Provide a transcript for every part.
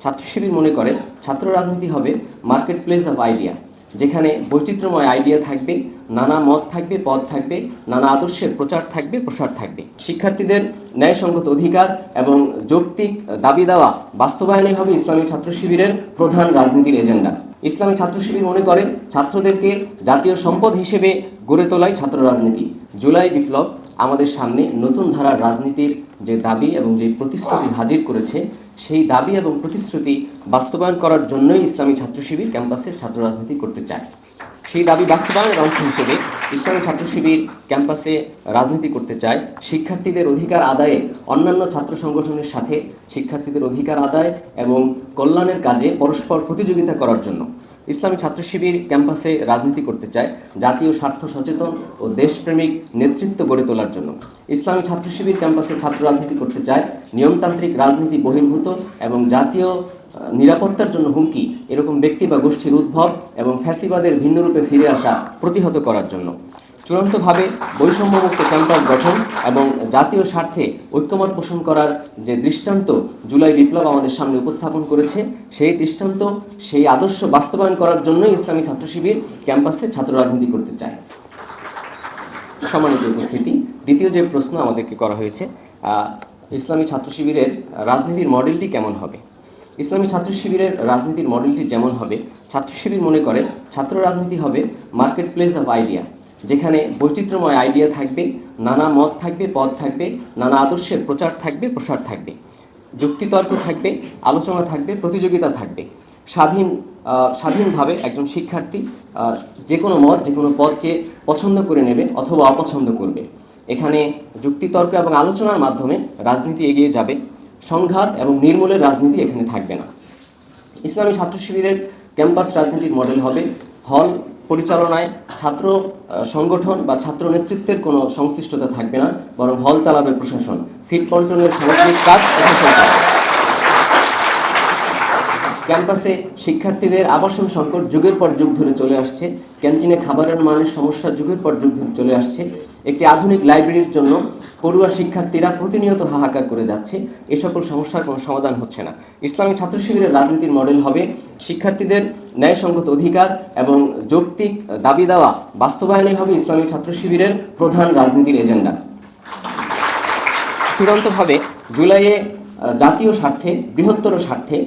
ছাত্র শিবির মনে করে ছাত্র রাজনীতি হবে মার্কেট প্লেস অফ আইডিয়া যেখানে বৈচিত্র্যময় আইডিয়া থাকবে, নানা মত থাকবে, পদ থাকবে, নানা আদর্শের প্রচার থাকবে, প্রসার থাকবে। শিক্ষার্থীদের ন্যায়সঙ্গত অধিকার এবং যৌক্তিক দাবি দেওয়া বাস্তবায়নই হবে ইসলামী ছাত্র শিবিরের প্রধান রাজনীতির এজেন্ডা। ইসলামী ছাত্র শিবির মনে করেন ছাত্রদেরকে জাতীয় সম্পদ হিসেবে গড়ে তোলাই ছাত্র রাজনীতি। জুলাই বিপ্লব আমাদের সামনে নতুন ধারার রাজনীতির যে দাবি এবং যে প্রতিশ্রুতি হাজির করেছে, সেই দাবি এবং প্রতিশ্রুতি বাস্তবায়ন করার জন্যই ইসলামী ছাত্র শিবির ক্যাম্পাসে ছাত্র রাজনীতি করতে চায়। সেই দাবি বাস্তবায়নের অংশ হিসেবে ইসলামী ছাত্র শিবির ক্যাম্পাসে রাজনীতি করতে চায়। শিক্ষার্থীদের অধিকার আদায়ে অন্যান্য ছাত্র সংগঠনের সাথে শিক্ষার্থীদের অধিকার আদায় এবং কল্যাণের কাজে পরস্পর প্রতিযোগিতা করার জন্য ইসলামী ছাত্র শিবির ক্যাম্পাসে রাজনীতি করতে চায় জাতীয় স্বার্থ সচেতন ও দেশপ্রেমিক নেতৃত্ব গড়ে তোলার জন্য। ইসলামী ছাত্র শিবির ক্যাম্পাসে ছাত্র রাজনীতি করতে চায় নিয়মতান্ত্রিক রাজনীতি বহির্ভূত এবং জাতীয় নিরাপত্তার জন্য হুমকি, এরকম ব্যক্তি বা গোষ্ঠীর উদ্ভব এবং ফ্যাসিবাদের ভিন্নরূপে ফিরে আসা প্রতিহত করার জন্য। চূড়ান্তভাবে বৈষম্যমুক্ত ক্যাম্পাস গঠন এবং জাতীয় স্বার্থে ঐক্যমত পোষণ করার যে দৃষ্টান্ত জুলাই বিপ্লব আমাদের সামনে উপস্থাপন করেছে, সেই দৃষ্টান্ত, সেই আদর্শ বাস্তবায়ন করার জন্যই ইসলামী ছাত্র শিবির ক্যাম্পাসে ছাত্র রাজনীতি করতে চায়। সম্মানিত উপস্থিতি, দ্বিতীয় যে প্রশ্ন আমাদেরকে করা হয়েছে ইসলামী ছাত্র শিবিরের রাজনীতির মডেলটি কেমন হবে? ইসলামী ছাত্র শিবিরের রাজনীতির মডেলটি যেমন হবে, ছাত্র শিবির মনে করে ছাত্র রাজনীতি হবে মার্কেট প্লেস অফ আইডিয়া যেখানে বৈচিত্র্যময় আইডিয়া থাকবে, নানা মত থাকবে, পদ থাকবে, নানা আদর্শের প্রচার থাকবে, প্রসার থাকবে। যুক্তিতর্ক থাকবে, আলোচনা থাকবে, প্রতিযোগিতা থাকবে। স্বাধীন স্বাধীনভাবে একজন শিক্ষার্থী যে কোনো মত যে কোনো পদকে পছন্দ করে নেবে অথবা অপছন্দ করবে। এখানে যুক্তিতর্ক এবং আলোচনার মাধ্যমে রাজনীতি এগিয়ে যাবে। সংঘাত এবং নির্মূলের রাজনীতি এখানে থাকবে না। ইসলামী ছাত্র শিবিরের ক্যাম্পাস রাজনীতির মডেল হবে হল পরিচালনায় ছাত্র সংগঠন বা ছাত্র নেতৃত্বের কোনো সংশ্লিষ্টতা থাকবে না, বরং হল চালাবে প্রশাসন। সিট বন্টনের সামগ্রিক কাজ প্রশাসন ক্যাম্পাসে শিক্ষার্থীদের আবাসন সংকট যুগের পর যুগ ধরে চলে আসছে। ক্যান্টিনে খাবারের মানের সমস্যা যুগের পর যুগ ধরে চলে আসছে। একটি আধুনিক লাইব্রেরির জন্য পড়ুয়া শিক্ষার্থীরা প্রতিনিয়ত হাহাকার করে যাচ্ছে। এ সকল সমস্যার কোনো সমাধান হচ্ছে না। ইসলামী ছাত্র শিবিরের রাজনীতির মডেল হবে শিক্ষার্থীদের ন্যায়সঙ্গত অধিকার এবং যৌক্তিক দাবি দেওয়া। বাস্তবায়নই হবে ইসলামী ছাত্র শিবিরের প্রধান রাজনীতির এজেন্ডা। চূড়ান্তভাবে জুলাইয়ে জাতীয় স্বার্থে, বৃহত্তর স্বার্থে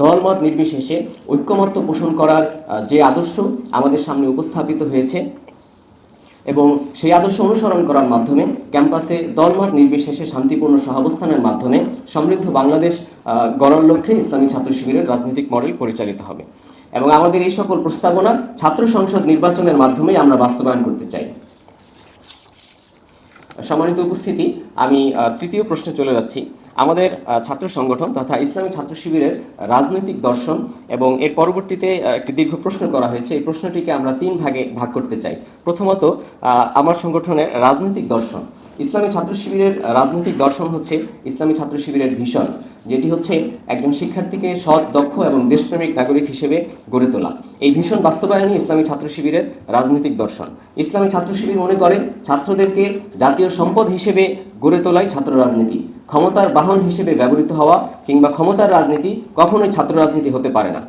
দলমত নির্বিশেষে ঐক্যমত্য পোষণ করার যে আদর্শ আমাদের সামনে উপস্থাপিত হয়েছে এবং সেই আদর্শ অনুসরণ করার মাধ্যমে ক্যাম্পাসে দলমত নির্বিশেষে শান্তিপূর্ণ সহাবস্থানের মাধ্যমে সমৃদ্ধ বাংলাদেশ গড়ার লক্ষ্যে ইসলামী ছাত্র শিবিরের রাজনৈতিক মডেল পরিচালিত হবে। এবং আমাদের এই সকল প্রস্তাবনা ছাত্র সংসদ নির্বাচনের মাধ্যমেই আমরা বাস্তবায়ন করতে চাই। সম্মানিত উপস্থিতি, আমি তৃতীয় প্রশ্নে চলে যাচ্ছি। আমাদের ছাত্র সংগঠন তথা ইসলামী ছাত্র শিবিরের রাজনৈতিক দর্শন এবং এর পরবর্তীতে একটি দীর্ঘ প্রশ্ন করা হয়েছে। এই প্রশ্নটিকে আমরা তিন ভাগে ভাগ করতে চাই। প্রথমত আমার সংগঠনের রাজনৈতিক দর্শন। ইসলামী ছাত্র শিবিরের রাজনৈতিক দর্শন হচ্ছে ইসলামী ছাত্র শিবিরের ভীষণ, যেটি হচ্ছে একজন শিক্ষার্থীকে সৎ, দক্ষ এবং দেশপ্রেমিক নাগরিক হিসেবে গড়ে তোলা। এই ভীষণ বাস্তবায়নই ইসলামী ছাত্র শিবিরের রাজনৈতিক দর্শন। ইসলামী ছাত্র শিবির মনে করে ছাত্রদেরকে জাতীয় সম্পদ হিসেবে গড়ে তোলাই ছাত্র রাজনীতি। ক্ষমতার বাহন হিসেবে ব্যবহৃত হওয়া কিংবা ক্ষমতার রাজনীতি কখনোই ছাত্র রাজনীতি হতে পারে না।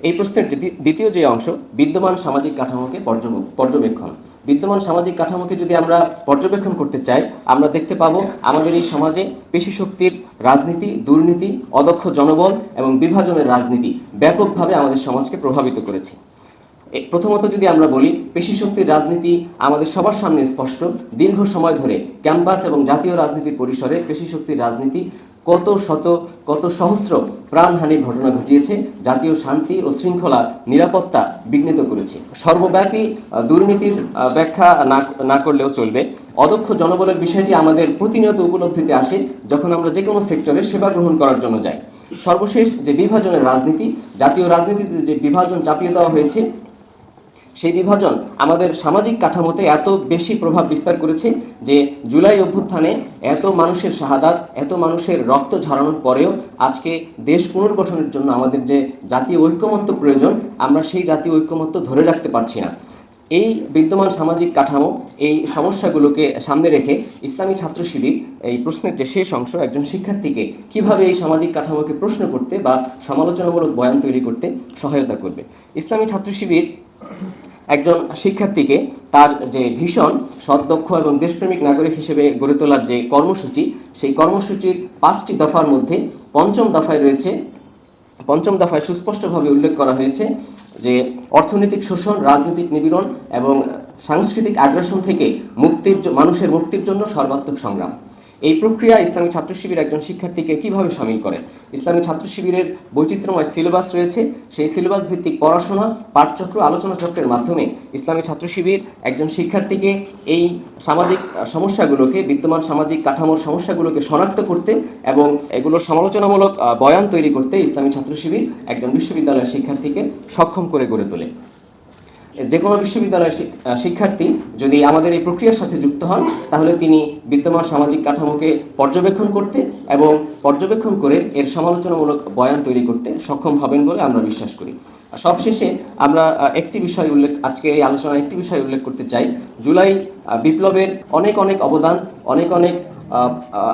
এই প্রশ্নের দ্বিতীয়- যে অংশ, বিদ্যমান সামাজিক কাঠামোকে পর্যবেক্ষণ। বিদ্যমান সামাজিক কাঠামোকে যদি আমরা পর্যবেক্ষণ করতে চাই, আমরা দেখতে পাবো আমাদের এই সমাজে পেশি শক্তির রাজনীতি, দুর্নীতি, অদক্ষ জনবল এবং বিভাজনের রাজনীতি ব্যাপকভাবে আমাদের সমাজকে প্রভাবিত করেছে। প্রথমত যদি আমরা বলি, পেশি শক্তির রাজনীতি আমাদের সবার সামনে স্পষ্ট। দীর্ঘ সময় ধরে ক্যাম্পাস এবং জাতীয় রাজনীতির পরিসরে পেশি শক্তির রাজনীতি কত শত, কত সহস্র প্রাণহানির ঘটনা ঘটিয়েছে, জাতীয় শান্তি ও শৃঙ্খলা নিরাপত্তা বিঘ্নিত করেছে। সর্বব্যাপী দুর্নীতির ব্যাখ্যা না করলেও চলবে। অদক্ষ জনবলের বিষয়টি আমাদের প্রতিনিয়ত উপলব্ধিতে আসে যখন আমরা যে কোনো সেক্টরে সেবা গ্রহণ করার জন্য যাই। সর্বশেষ যে বিভাজনের রাজনীতি, জাতীয় রাজনীতিতে যে বিভাজন চাপিয়ে দেওয়া হয়েছে সেই বিভাজন আমাদের সামাজিক কাঠামোতে এত বেশি প্রভাব বিস্তার করেছে যে জুলাই অভ্যুত্থানে এত মানুষের শাহাদাত, এত মানুষের রক্ত ঝরানোর পরেও আজকে দেশ পুনর্গঠনের জন্য আমাদের যে জাতীয় ঐক্যমত্য প্রয়োজন, আমরা সেই জাতীয় ঐক্যমত্য ধরে রাখতে পারছি না। এই বিদ্যমান সামাজিক কাঠামো, এই সমস্যাগুলোকে সামনে রেখে ইসলামী ছাত্র শিবির এই প্রশ্নের যে শেষ অংশ, একজন শিক্ষার্থীকে কীভাবে এই সামাজিক কাঠামোকে প্রশ্ন করতে বা সমালোচনামূলক বয়ান তৈরি করতে সহায়তা করবে। ইসলামী ছাত্র শিবির একজন শিক্ষার্থীকে তার যে ভীষণ সদক্ষ এবং দেশপ্রেমিক নাগরিক হিসেবে গড়ে তোলার যে কর্মসূচি, সেই কর্মসূচির পাঁচটি দফার মধ্যে পঞ্চম দফায় রয়েছে, পঞ্চম দফায় সুস্পষ্টভাবে উল্লেখ করা হয়েছে যে অর্থনৈতিক শোষণ, রাজনৈতিক নিপীড়ন এবং সাংস্কৃতিক আগ্রাসন থেকে মুক্তির মানুষের মুক্তির জন্য সর্বাত্মক সংগ্রাম। এই প্রক্রিয়া ইসলামী ছাত্র শিবির একজন শিক্ষার্থীকে কীভাবে সামিল করে? ইসলামী ছাত্র শিবিরের বৈচিত্র্যময় সিলেবাস রয়েছে। সেই সিলেবাস ভিত্তিক পড়াশোনা, পাঠচক্র, আলোচনা চক্রের মাধ্যমে ইসলামী ছাত্র শিবির একজন শিক্ষার্থীকে এই সামাজিক সমস্যাগুলোকে, বিদ্যমান সামাজিক কাঠামোর সমস্যাগুলোকে শনাক্ত করতে এবং এগুলোর সমালোচনামূলক বয়ান তৈরি করতে ইসলামী ছাত্র শিবির একজন বিশ্ববিদ্যালয়ের শিক্ষার্থীকে সক্ষম করে গড়ে তোলে। যে কোনো বিশ্ববিদ্যালয়ের শিক্ষার্থী যদি আমাদের এই প্রক্রিয়ার সাথে যুক্ত হন, তাহলে তিনি বিদ্যমান সামাজিক কাঠামোকে পর্যবেক্ষণ করতে এবং পর্যবেক্ষণ করে এর সমালোচনামূলক বয়ান তৈরি করতে সক্ষম হবেন বলে আমরা বিশ্বাস করি। সবশেষে আমরা একটি বিষয় উল্লেখ আজকে এই আলোচনায় একটি বিষয় উল্লেখ করতে চাই। জুলাই বিপ্লবের অনেক অনেক অবদান, অনেক অনেক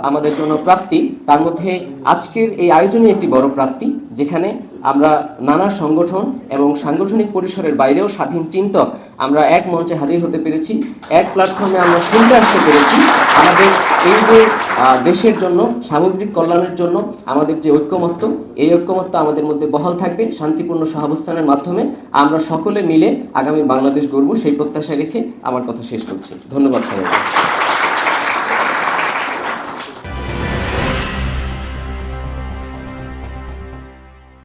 আমাদের জন্য প্রাপ্তি। তার মধ্যে আজকের এই আয়োজনই একটি বড় প্রাপ্তি, যেখানে আমরা নানা সংগঠন এবং সাংগঠনিক পরিসরের বাইরেও স্বাধীন চিন্তক আমরা এক মঞ্চে হাজির হতে পেরেছি। এক প্ল্যাটফর্মে আমরা শুনতে আসতে পেরেছি। আমাদের এই যে দেশের জন্য, সামগ্রিক কল্যাণের জন্য আমাদের যে ঐক্যমত্য, এই ঐক্যমত্য আমাদের মধ্যে বহাল থাকবে শান্তিপূর্ণ সহাবস্থানের মাধ্যমে। আমরা সকলে মিলে আগামী বাংলাদেশ গড়ব সেই প্রত্যাশা রেখে আমার কথা শেষ করছি। ধন্যবাদ সবাইকে।